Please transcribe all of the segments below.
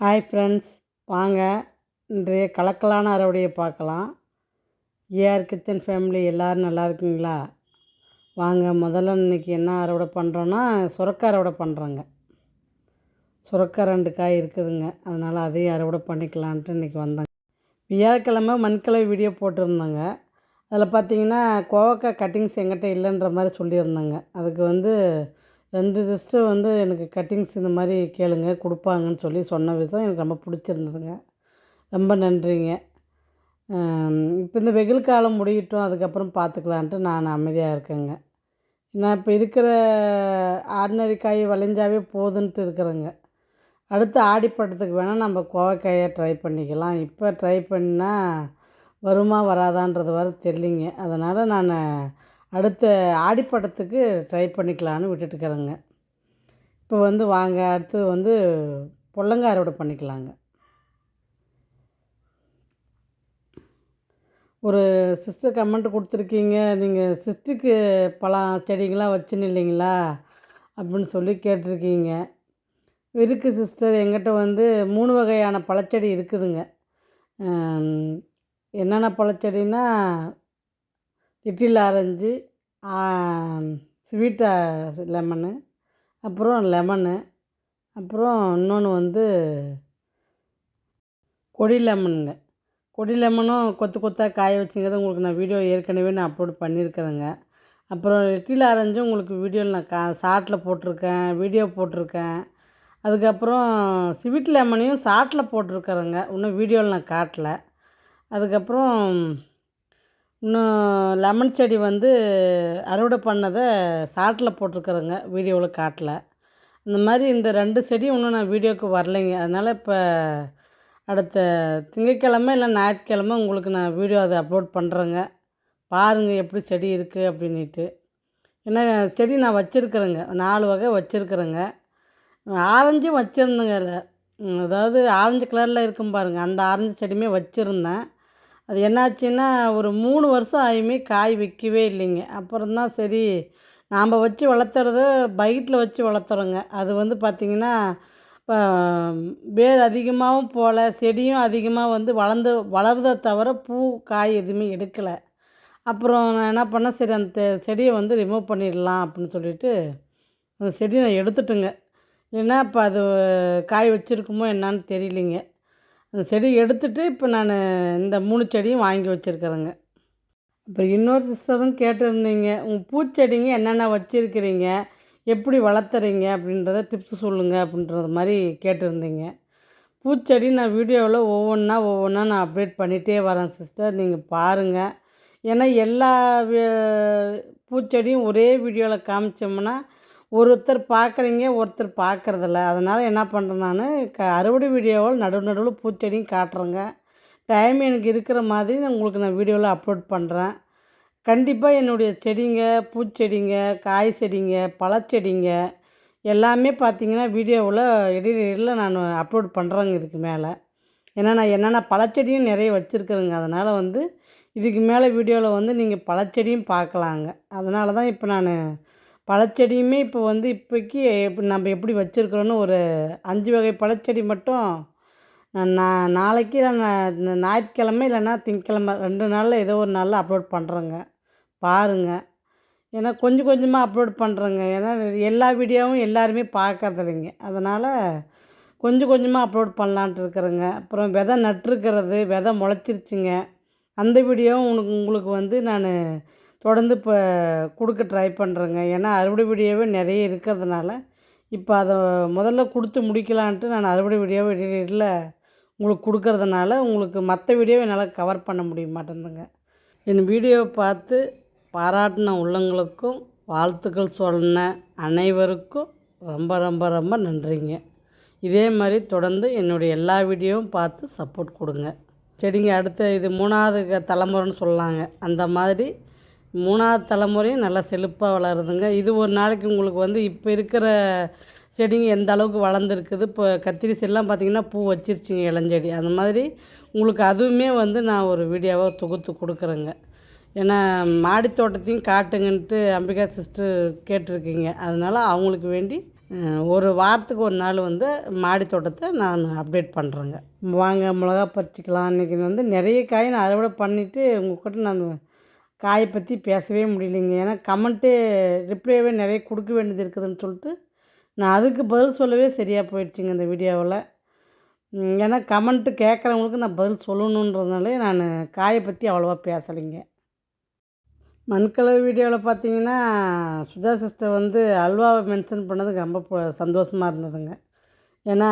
Hi friends வாங்க. இன்றைய கலக்கலான அறுவடையை பார்க்கலாம். ஏஆர் கிச்சன் ஃபேமிலி எல்லோரும் நல்லா இருக்கீங்களா? வாங்க. முதல்ல இன்றைக்கி என்ன அறுவடை பண்ணுறோன்னா சுரக்காய் அறுவடை பண்ணுறோங்க சுரக்காய் ரெண்டு காய் இருக்குதுங்க. அதனால் அதையும் அறுவடை பண்ணிக்கலான்ட்டு இன்றைக்கி வந்தேங்க. வியாழக்கிழமை மண்கலை வீடியோ போட்டிருந்தேங்க. அதில் பார்த்தீங்கன்னா கோவக்காய் கட்டிங்ஸ் எங்கிட்ட இல்லைன்ற மாதிரி சொல்லியிருந்தேங்க. அதுக்கு வந்து ரெண்டு சிஸ்டர் வந்து எனக்கு கட்டிங்ஸ் இந்த மாதிரி கேளுங்க கொடுப்பாங்கன்னு சொல்லி சொன்ன விதம் எனக்கு ரொம்ப பிடிச்சிருந்ததுங்க. ரொம்ப நன்றிங்க. இப்போ இந்த வெயில் காலம் முடியட்டும் அதுக்கப்புறம் பார்த்துக்கலான்ட்டு நான் அமைதியாக இருக்கேங்க. நான் இப்போ இருக்கிற ஆர்டினரி காய் விளைஞ்சாவே போதுன்ட்டு இருக்கிறேங்க. அடுத்து ஆடிப்பட்டத்துக்கு வேணால் நம்ம கோவைக்காயை ட்ரை பண்ணிக்கலாம். இப்போ ட்ரை பண்ணால் வருமா வராதான்றது வர தெரியலிங்க. அதனால் நான் அடுத்த ஆடிப்பட்டத்துக்கு ட்ரை பண்ணிக்கலான்னு விட்டுட்டுக்கிறேங்க இப்போ வந்து வாங்க அடுத்தது வந்து பொல்லங்காய் அறுவடை பண்ணிக்கலாங்க. ஒரு சிஸ்டர் கமெண்ட் கொடுத்துருக்கீங்க நீங்கள் சிஸ்டுக்கு பழம் செடிங்களாம் வச்சுன்னு இல்லைங்களா? அப்படின்னு சொல்லி கேட்டிருக்கீங்க. இருக்குது சிஸ்டர் எங்கிட்ட வந்து மூணு வகையான பழச்செடி இருக்குதுங்க. என்னென்ன பழச்செடின்னா லிட்டில் ஆரஞ்சு ஸ்வீட் லெமனு அப்புறம் லெமனு அப்புறம் இன்னொன்று வந்து கொடி லெமனுங்க. கொடி லெமனும் கொத்து கொத்தாக காய வச்சுங்கிறது உங்களுக்கு நான் வீடியோ ஏற்கனவே நான் அப்லோட் பண்ணியிருக்கிறேங்க. அப்புறம் லிட்டில் ஆரஞ்சும் உங்களுக்கு வீடியோவில் நான் கா ஷார்ட்டில் போட்டிருக்கேன் வீடியோ போட்டிருக்கேன். அதுக்கப்புறம் ஸ்வீட் லெமனையும் ஷார்ட்டில் போட்டிருக்கிறேங்க. இன்னும் வீடியோவில் நான் காட்டல. அதுக்கப்புறம் இன்னும் லெமன் செடி வந்து அறுவடை பண்ணதை சாட்டில் போட்டிருக்குறேங்க வீடியோவில் காட்டல. இந்த மாதிரி இந்த ரெண்டு செடியும் இன்னும் நான் வீடியோவுக்கு வரலைங்க. அதனால் இப்போ அடுத்த திங்கக்கிழமை இல்லை ஞாயிற்றுக்கிழமை உங்களுக்கு நான் வீடியோ அதை அப்லோட் பண்ணுறேங்க. பாருங்கள் எப்படி செடி இருக்குது அப்படின்ட்டு. ஏன்னா செடி நான் வச்சுருக்குறேங்க நாலு வகை வச்சுருக்குறேங்க. ஆரஞ்சும் வச்சுருந்தேங்க அதாவது ஆரஞ்சு கலரில் இருக்கும் பாருங்கள் அந்த ஆரஞ்சு செடியுமே வச்சுருந்தேன். அது என்னாச்சுன்னா ஒரு மூணு வருஷம் ஆகியுமே காய் வைக்கவே இல்லைங்க. அப்புறம்தான் சரி நாம் வச்சு வளர்த்துறத பைட்டில் வச்சு வளர்த்துறோங்க. அது வந்து பார்த்திங்கன்னா இப்போ வேர் அதிகமாகவும் போகல செடியும் அதிகமாக வந்து வளர்ந்து வளருதை தவிர பூ காய் எதுவுமே எடுக்கலை. அப்புறம் நான் என்ன பண்ணேன் சரி அந்த செடியை வந்து ரிமூவ் பண்ணிடலாம் அப்படின்னு சொல்லிட்டு அந்த செடியை நான் எடுத்துட்டேங்க. ஏன்னா இப்போ அது காய் வச்சுருக்குமோ என்னான்னு தெரியலிங்க. அந்த செடி எடுத்துகிட்டு இப்போ நான் இந்த மூணு செடியும் வாங்கி வச்சுருக்குறேங்க. அப்புறம் இன்னொரு சிஸ்டரும் கேட்டிருந்தீங்க உங்கள் பூச்செடிங்க என்னென்ன வச்சுருக்கிறீங்க? எப்படி வளர்த்துறீங்க? அப்படின்றத டிப்ஸ் சொல்லுங்கள் அப்படின்றது மாதிரி கேட்டிருந்தீங்க. பூச்செடி நான் வீடியோவில் ஒவ்வொன்றா ஒவ்வொன்றா நான் அப்டேட் பண்ணிகிட்டே வரேன் சிஸ்டர். நீங்கள் பாருங்கள் ஏன்னா எல்லா பூச்செடியும் ஒரே வீடியோவில் காமிச்சோம்னா ஒருத்தர் பார்க்குறீங்க ஒருத்தர் பார்க்குறதில்ல. அதனால் என்ன பண்ணுறேன் நான் க அறுவடை வீடியோவில் நடுவு நடுவில் பூச்செடியும் காட்டுறேங்க. டைம் எனக்கு இருக்கிற மாதிரி நான் உங்களுக்கு நான் வீடியோவில் அப்லோட் பண்ணுறேன் கண்டிப்பாக என்னுடைய செடிங்க பூச்செடிங்க காய் செடிங்க பழச்செடிங்க எல்லாமே பார்த்தீங்கன்னா வீடியோவில் இடையில நான் அப்லோட் பண்ணுறேங்க இதுக்கு மேலே. ஏன்னா நான் என்னென்ன பழச்செடியும் நிறைய வச்சுருக்குறேங்க. அதனால் வந்து இதுக்கு மேலே வீடியோவில் வந்து நீங்கள் பழச்செடியும் பார்க்கலாங்க. அதனால தான் இப்போ நான் பழச்செடியுமே இப்போ வந்து இப்போக்கி இப்போ நம்ம எப்படி வச்சுருக்குறோன்னு ஒரு அஞ்சு வகை பழச்செடி மட்டும் நான் நாளைக்கு நான் ஞாயிற்றுக்கிழமை இல்லைன்னா திங்கக்கிழமை ரெண்டு நாளில் ஏதோ ஒரு நாளில் அப்லோட் பண்ணுறேங்க பாருங்கள் ஏன்னா கொஞ்சம் கொஞ்சமாக அப்லோட் பண்ணுறேங்க ஏன்னா எல்லா வீடியோவும் எல்லாருமே பார்க்கறது இல்லைங்க அதனால் கொஞ்சம் கொஞ்சமாக அப்லோட் பண்ணலான்ட்டு இருக்கிறேங்க. அப்புறம் விதை நட்டுருக்கிறது விதை முளைச்சிருச்சுங்க. அந்த வீடியோவும் உனக்கு உங்களுக்கு வந்து நான் தொடர்ந்து இப்போ கொடுக்க ட்ரை பண்ணுறேங்க ஏன்னா அறுவடை வீடியோவே நிறைய இருக்கிறதுனால இப்போ அதை முதல்ல கொடுத்து முடிக்கலான்ட்டு நான் அறுவடை வீடியோவை இடையில உங்களுக்கு கொடுக்கறதுனால உங்களுக்கு மற்ற வீடியோவை என்னால் கவர் பண்ண முடிய மாட்டேங்குதுங்க. என் வீடியோவை பார்த்து பாராட்டின உள்ளங்களுக்கும் வாழ்த்துக்கள் சொன்ன அனைவருக்கும் ரொம்ப ரொம்ப ரொம்ப நன்றிங்க. இதே மாதிரி தொடர்ந்து என்னுடைய எல்லா வீடியோவும் பார்த்து சப்போர்ட் கொடுங்க. செடிங்க அடுத்த இது மூணாவது தலைமுறைன்னு சொல்லலாங்க அந்த மாதிரி மூணாவது தலைமுறையும் நல்லா செழிப்பாக வளருதுங்க. இது ஒரு நாளைக்கு உங்களுக்கு வந்து இப்போ இருக்கிற செடிங்க எந்த அளவுக்கு வளர்ந்துருக்குது. இப்போ கத்திரி செடிலாம் பார்த்திங்கன்னா பூ வச்சிருச்சிங்க இளஞ்செடி. அந்த மாதிரி உங்களுக்கு அதுவுமே வந்து நான் ஒரு வீடியோவாக தொகுத்து கொடுக்குறேங்க. ஏன்னா மாடி தோட்டத்தையும் காட்டுங்கன்ட்டு அம்பிகா சிஸ்டர் கேட்டிருக்கீங்க. அதனால் அவங்களுக்கு வேண்டி ஒரு வாரத்துக்கு ஒரு நாள் வந்து மாடி தோட்டத்தை நான் அப்டேட் பண்ணுறேங்க வாங்க மிளகா பறிச்சிக்கலாம். இன்றைக்கி வந்து நிறைய காய் நான் அறுவடை பண்ணிவிட்டு உங்கள்கிட்ட நான் காயை பற்றி பேசவே முடியலைங்க. ஏன்னா கமெண்ட்டு ரிப்ளைவே நிறைய கொடுக்க வேண்டியது இருக்குதுன்னு சொல்லிட்டு நான் அதுக்கு பதில் சொல்லவே சரியாக போயிடுச்சுங்க இந்த வீடியோவில். ஏன்னா கமெண்ட்டு கேட்குறவங்களுக்கு நான் பதில் சொல்லணுன்றதுனாலே நான் காயை பற்றி அவ்வளோவா பேசலைங்க. மண்கலர் வீடியோவில் பார்த்தீங்கன்னா சுஜா சிஸ்டர் வந்து அல்வாவை மென்ஷன் பண்ணதுக்கு ரொம்ப சந்தோஷமாக இருந்ததுங்க. ஏன்னா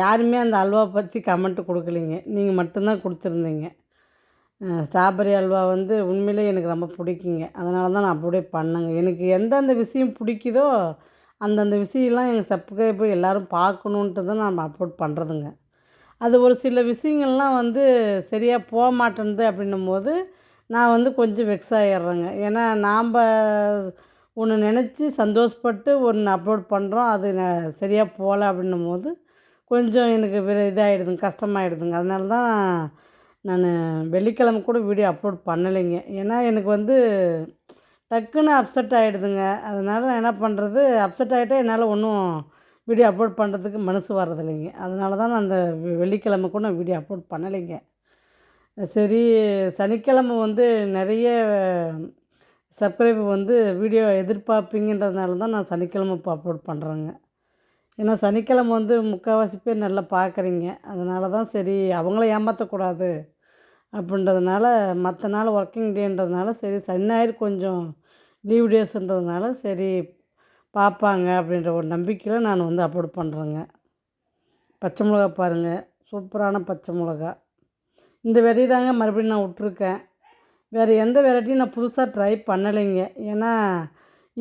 யாருமே அந்த அல்வாவை பற்றி கமெண்ட் கொடுக்கலிங்க. நீங்கள் மட்டும்தான் கொடுத்துருந்தீங்க. ஸ்ட்ராபெரி அல்வா வந்து உண்மையிலே எனக்கு ரொம்ப பிடிக்குங்க. அதனால தான் நான் அப்படியே பண்ணேங்க. எனக்கு எந்தெந்த விஷயம் பிடிக்குதோ அந்தந்த விஷயம்லாம் எங்கள் சப்ஸ்கிரைபர் எல்லோரும் பார்க்கணுன்ட்டு தான் நான் அப்லோட் பண்ணுறதுங்க அது ஒரு சில விஷயங்கள்லாம் வந்து சரியாக போக மாட்டேன்து அப்படின்னும் போது நான் வந்து கொஞ்சம் வெக்ஸ் ஆகிடுறேங்க ஏன்னா நாம் ஒன்று நினச்சி சந்தோஷப்பட்டு ஒன்று அப்லோட் பண்ணுறோம் அது சரியாக போகல அப்படின்னும் போது கொஞ்சம் எனக்கு இதாகிடுதுங்க கஷ்டமாயிடுதுங்க. அதனால தான் நான் வெள்ளிக்கிழமை கூட வீடியோ அப்லோட் பண்ணலைங்க. ஏன்னா எனக்கு வந்து டக்குன்னு அப்செட் ஆகிடுதுங்க அதனால் நான் என்ன பண்ணுறது அப்செட் ஆகிட்டா என்னால் ஒன்றும் வீடியோ அப்லோட் பண்ணுறதுக்கு மனசு வர்றதில்லைங்க. அதனால தான் நான் அந்த வெ- வெள்ளிக்கிழமை கூட நான் வீடியோ அப்லோட் பண்ணலைங்க. சரி சனிக்கிழமை வந்து நிறைய சப்ஸ்கிரைபர் வந்து வீடியோ எதிர்பார்ப்பீங்கன்றதுனால தான் நான் சனிக்கிழமை இப்போ அப்லோட் பண்ணுறேங்க ஏன்னா சனிக்கிழமை வந்து முக்கால்வாசி பேர் நல்லா பார்க்குறீங்க. அதனால தான் சரி அவங்கள ஏமாற்றக்கூடாது அப்படின்றதுனால மற்ற நாள் ஒர்க்கிங் டேன்றதுனால சரி சனி ஞாயிறு கொஞ்சம் லீவ் டேஸ்ன்றதுனால சரி பார்ப்பாங்க அப்படின்ற ஒரு நம்பிக்கையில் நான் வந்து அப்லோட் பண்ணுறேங்க பச்சை மிளகா பாருங்கள் சூப்பரான பச்சை மிளகா. இந்த விதை தாங்க மறுபடியும் நான் விட்ருக்கேன் வேறு எந்த வெரைட்டியும் நான் புதுசாக ட்ரை பண்ணலைங்க. ஏன்னா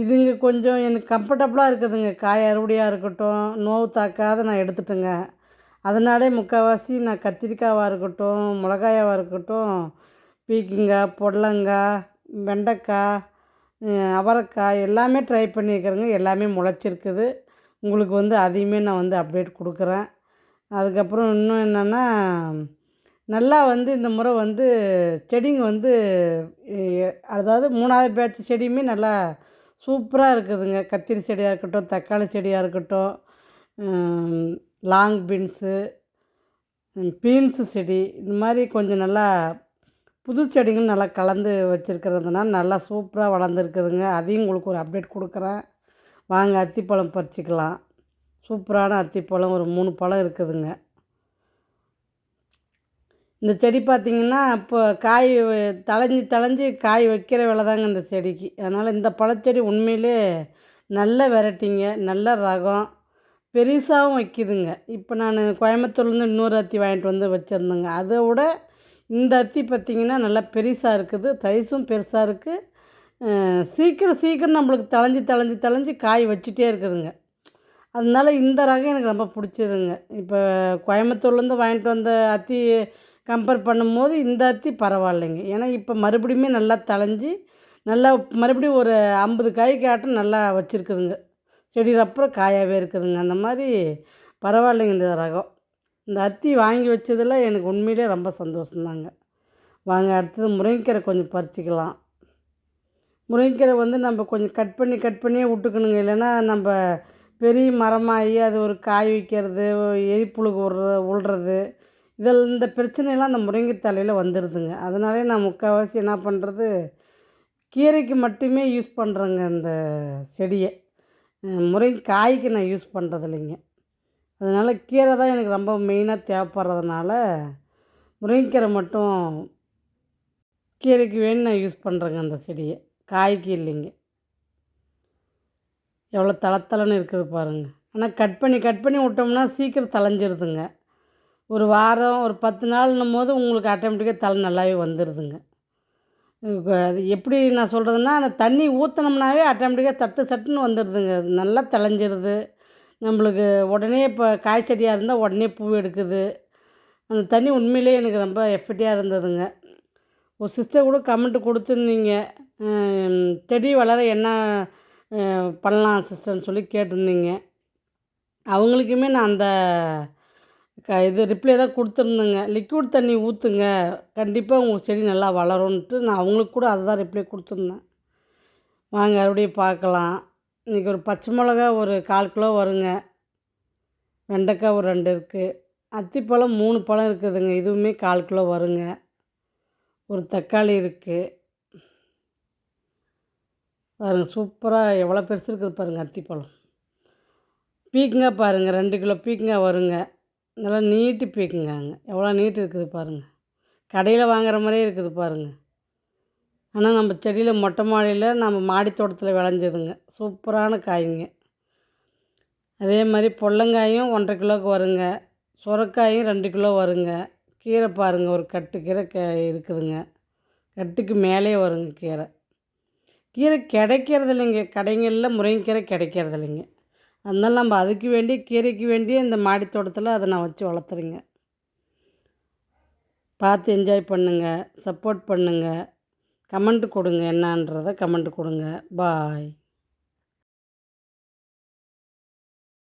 இதுங்க கொஞ்சம் எனக்கு கம்ஃபர்டபுளாக இருக்குதுங்க. காய் அறுவடையாக இருக்கட்டும் நோவு தாக்காத நான் எடுத்துட்டேங்க. அதனாலே முக்கால்வாசி நான் கத்திரிக்காவாக இருக்கட்டும் மிளகாயாவாக இருக்கட்டும் பீக்கிங்காய் புடலங்காய் வெண்டைக்காய் அவரைக்காய் எல்லாமே ட்ரை பண்ணியிருக்கிறேங்க. எல்லாமே முளைச்சிருக்குது. உங்களுக்கு வந்து அதையுமே நான் வந்து அப்டேட் கொடுக்குறேன். அதுக்கப்புறம் இன்னும் என்னென்னா நல்லா வந்து இந்த முறை வந்து செடிங்க வந்து அதாவது மூணாவது பேட்ச் செடியுமே நல்லா சூப்பராக இருக்குதுங்க. கத்திரி செடியாக இருக்கட்டும் தக்காளி செடியாக இருக்கட்டும் லாங் பீன்ஸு பீன்ஸு செடி இந்த மாதிரி கொஞ்சம் நல்லா புது செடிகள் நல்லா கலந்து வச்சுருக்கிறதுனால நல்லா சூப்பராக வளர்ந்துருக்குதுங்க. அதையும் உங்களுக்கு ஒரு அப்டேட் கொடுக்குறேன். வாங்க அத்திப்பழம் பறிச்சிக்கலாம். சூப்பரான அத்திப்பழம் ஒரு மூணு பழம் இருக்குதுங்க. இந்த செடி பார்த்திங்கன்னா இப்போ காய் தழைஞ்சி தளைஞ்சி தளைஞ்சி காய் வைக்கிற வேலை தாங்க இந்த செடிக்கு. அதனால் இந்த பழச்செடி உண்மையிலே நல்ல வெரைட்டிங்க நல்ல ரகம் பெருசாகவும் வைக்கிதுங்க. இப்போ நான் கோயம்புத்தூர்லேருந்து இன்னொரு அத்தி வாங்கிட்டு வந்து வச்சுருந்தேங்க. அதை விட இந்த அத்தி பார்த்திங்கன்னா நல்லா பெருசாக இருக்குது சைஸும் பெருசாக இருக்குது சீக்கிரம் சீக்கிரம் நம்மளுக்கு தளைஞ்சி தளைஞ்சி தளைஞ்சி காய் வச்சுட்டே இருக்குதுங்க. அதனால இந்த ரகம் எனக்கு ரொம்ப பிடிச்சதுங்க. இப்போ கோயம்புத்தூர்லேருந்து வாங்கிட்டு வந்த அத்தி கம்பேர் பண்ணும்போது இந்த அத்தி பரவாயில்லைங்க. ஏன்னா இப்போ மறுபடியுமே நல்லா தளைஞ்சி நல்லா மறுபடியும் ஒரு ஐம்பது காய் காட்டும் நல்லா வச்சுருக்குதுங்க. செடி அப்புறம் காயாகவே இருக்குதுங்க. அந்த மாதிரி பரவாயில்லைங்க இந்த ரகம். இந்த அத்தி வாங்கி வச்சதில் எனக்கு உண்மையிலே ரொம்ப சந்தோஷந்தாங்க. வாங்க அடுத்தது முருங்கைக்கீரை கொஞ்சம் பறிச்சிக்கலாம். முருங்கைக்கீரை வந்து நம்ம கொஞ்சம் கட் பண்ணி கட் பண்ணியே விட்டுக்கணுங்க. இல்லைன்னா நம்ம பெரிய மரமாகி அது ஒரு காய் வைக்கிறது எரிப்புழுகு விடுற விழுறது இதில் இந்த பிரச்சனையெல்லாம் அந்த முருங்கை தலையில் வந்துடுதுங்க அதனாலே நான் முக்கால்வாசி என்ன பண்ணுறது கீரைக்கு மட்டுமே யூஸ் பண்ணுறேங்க இந்த செடியை. அஹ் முருங்கை காய்க்கு நான் யூஸ் பண்ணுறது இல்லைங்க அதனால் கீரை தான் எனக்கு ரொம்ப மெயினாக தேவைப்படுறதுனால முருங்கைக்கீரை மட்டும் கீரைக்கு வேணும் நான் யூஸ் பண்ணுறேங்க அந்த செடியை. காய்க்கு இல்லைங்க. எவ்வளோ தளத்தளன்னு இருக்குது பாருங்கள் ஆனால் கட் பண்ணி கட் பண்ணி விட்டோம்னா சீக்கிரம் தலைஞ்சிருதுங்க ஒரு வாரம் ஒரு பத்து நாள்னும் போது உங்களுக்கு ஆட்டோமேட்டிக்காக தலை நல்லாவே வந்துடுதுங்க அது எப்படி நான் சொல்கிறதுன்னா அந்த தண்ணி ஊற்றினோம்னாவே ஆட்டோமேட்டிக்காக தட்டு சட்டுன்னு வந்துடுதுங்க அது நல்லா தெளிஞ்சிருது. நம்மளுக்கு உடனே இப்போ காய் செடியாக இருந்தால் உடனே பூ எடுக்குது. அந்த தண்ணி உண்மையிலேயே எனக்கு ரொம்ப எஃபெக்டிவாக இருந்ததுங்க. ஒரு சிஸ்டர் கூட கமெண்ட் கொடுத்துருந்தீங்க. செடி வளர என்ன பண்ணலாம் சிஸ்டர்னு சொல்லி கேட்டிருந்தீங்க. அவங்களுக்குமே நான் அந்த க இது ரிப்ளை தான் கொடுத்துருந்தேங்க. லிக்விட் தண்ணி ஊற்றுங்க கண்டிப்பாக உங்கள் செடி நல்லா வளரும்ன்ட்டு நான் அவங்களுக்கு கூட அதை தான் ரிப்ளை கொடுத்துருந்தேன். வாங்க மறுபடியும் பார்க்கலாம். இன்றைக்கி ஒரு பச்சை மிளகா ஒரு கால் கிலோ வருங்க. வெண்டைக்காய் ஒரு ரெண்டு இருக்குது அத்திப்பழம் மூணு பழம் இருக்குதுங்க. இதுவுமே கால் கிலோ வருங்க. ஒரு தக்காளி இருக்குது பாருங்கள் சூப்பராக எவ்வளோ பெருசு இருக்குது பாருங்கள் அத்திப்பழம். பீக்கங்காய் பாருங்கள் ரெண்டு கிலோ பீக்கங்காய் வருங்க. நல்லா நீட்டு பீக்கங்காங்க எவ்வளோ நீட்டு இருக்குது பாருங்கள் கடையில் வாங்குற மாதிரியே இருக்குது பாருங்கள் ஆனால் நம்ம செடியில் மொட்டை மாடியில் நம்ம மாடி தோட்டத்தில் விளைஞ்சதுங்க. சூப்பரான காய்ங்க. அதே மாதிரி பொள்ளங்காயும் ஒன்றரை கிலோவுக்கு வருங்க. சுரக்காயும் ரெண்டு கிலோ வருங்க. கீரை பாருங்கள் ஒரு கட்டு கீரை க இருக்குதுங்க. கட்டுக்கு மேலேயே வருங்க கீரை. கீரை கிடைக்கிறது இல்லைங்க கடைங்களில் முருங்கைக்கீரை கிடைக்கிறது இல்லைங்க அதனால நம்ம அதுக்கு வேண்டி கீரைக்கு வேண்டிய இந்த மாடி தோட்டத்தில் அதை நான் வச்சு வளர்த்துறேங்க. பார்த்து என்ஜாய் பண்ணுங்கள் சப்போர்ட் பண்ணுங்கள் கமெண்ட் கொடுங்க என்னான்றதை கமெண்ட் கொடுங்க. பாய்